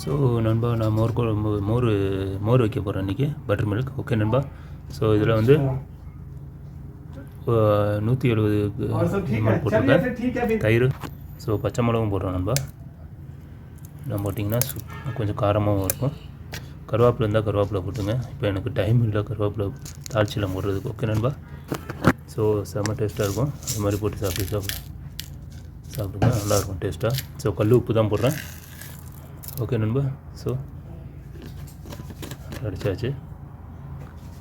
So நண்பா நான் மோர் குழம்பு மோர் மோர் வைக்க போகிறேன் இன்றைக்கி பட்டர் மில்க் ஓகே நண்பா. ஸோ இதில் வந்து நூற்றி எழுபது போட்டிருக்கேன். தயிர். ஸோ பச்சை மிளகும் போடுறோம் நண்பா. நான் போட்டிங்கன்னா கொஞ்சம் காரமாகவும் இருக்கும். கருவேப்பிலை இருந்தால் கருவேப்பிலை போட்டுங்க. இப்போ எனக்கு டைம் இல்லை கருவேப்பிலை தாழ்ச்சியில் போடுறதுக்கு. ஓகே நண்பா. ஸோ செம்ம டேஸ்ட்டாக இருக்கும். அது மாதிரி போட்டு சாப்பிட்டு சாப்பிடு சாப்பிடுங்க. நல்லாயிருக்கும் டேஸ்ட்டாக ஸோ கல் உப்பு தான் போடுறேன். ஓகே நண்பா. ஸோ அடிச்சாச்சு.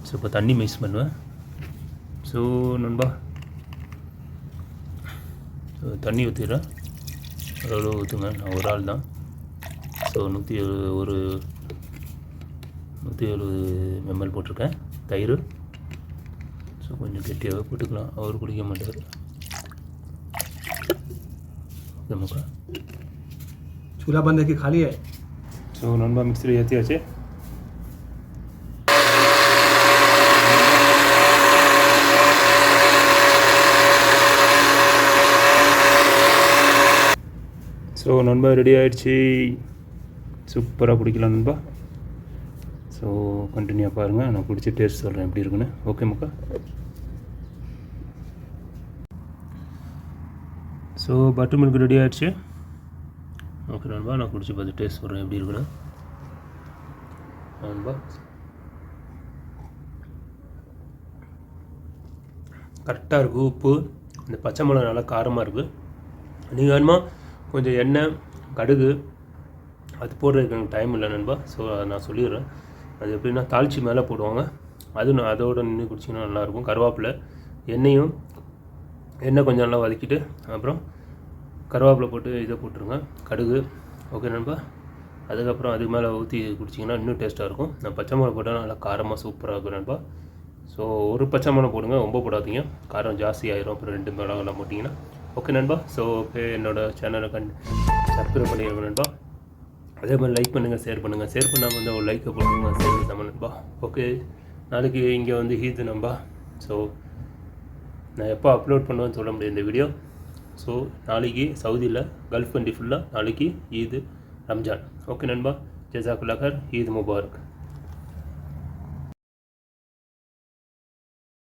ஸோ இப்போ தண்ணி மிக்ஸ் பண்ணுவேன். ஸோ நண்பா. ஸோ தண்ணி ஊற்றிடுறேன் எவ்வளோ ஊற்றுங்க நான் ஒரு ஆள் தான். ஸோ நூற்றி எழுபது ஒரு நூற்றி எழுபது எம்எல் போட்டிருக்கேன். தயிர். ஸோ கொஞ்சம் கெட்டியாகவே போட்டுக்கலாம். அவர் குடிக்க மாட்டார். நமக்கு चूल्हा बंद है कि खाली है ஸோ நண்பா மிக்சியில் ஏற்றியாச்சு ஸோ நண்பா ரெடி ஆயிடுச்சு சூப்பராக குடிக்கலாம் நண்பா ஸோ கண்டினியூவாக பாருங்கள் நான் குடிச்சு டேஸ்ட் சொல்கிறேன் எப்படி இருக்குன்னு ஓகே மக்கா ஸோ பட்டர் மில்க் ரெடி ஆயிடுச்சு ஓகே நண்பா நான் குடிச்சு பார்த்து டேஸ்ட் சொல்கிறேன் எப்படி இருக்குன்னு. நண்பா. கரெக்டாக இருக்குது உப்பு. இந்த பச்சை மிளகா நல்லா காரமாக இருக்குது நீங்கள் வேணுமா கொஞ்சம் எண்ணெய் கடுகு அது போடுறதுக்கு எனக்கு டைம் இல்லை நண்பா. ஸோ அதை நான் சொல்லிடுறேன். அது எப்படின்னா தாளிச்சி மேலே போடுவாங்க. அது நான் அதோட நின்று குடிச்சிங்கன்னா நல்லாயிருக்கும் கருவேப்பிலை எண்ணெயும் எண்ணெய் கொஞ்சம் நல்லா வதக்கிட்டு அப்புறம் கருவேப்பிலை போட்டு இதை போட்டுருங்க. கடுகு ஓகே நண்பா? அதுக்கப்புறம் அதுக்கு மேலே ஊற்றி குடிச்சிங்கன்னா இன்னும் டேஸ்ட்டாக இருக்கும். நான் பச்சை மிளகா போட்டால் நல்லா காரமாக சூப்பராக இருக்கும் நண்பா. ஸோ ஒரு பச்சை மிளகா போடுங்க ரொம்ப போடாதீங்க. காரம் ஜாஸ்தி ஆயிரும். அப்புறம் ரெண்டு மிளகாலாம் போட்டிங்கன்னா. ஓகே நண்பா? ஸோ ஓகே என்னோட சேனலை கண் சப்ஸ்கிரைப் பண்ணிடுங்க நண்பா. அதே மாதிரி லைக் பண்ணுங்கள் ஷேர் பண்ணுங்கள் ஷேர் பண்ணாமல் வந்து ஒரு லைக்கை போடுங்க. ஷேர் பண்ணாமல் நண்பா. ஓகே நாளைக்கு இங்கே வந்து ஹீது நண்பா. ஸோ நான் எப்போ அப்லோட் பண்ணுவேன்னு சொல்ல முடியும் இந்த வீடியோ ஸோ நாளைக்கு சவுதியில் கல்ஃப் கண்ட்ரி ஃபுல்லாக நாளைக்கு ஈது ரம்ஜான் ஓகே நண்பா. ஜசாக்குல்லாக்கர் ஈத் முபாரக்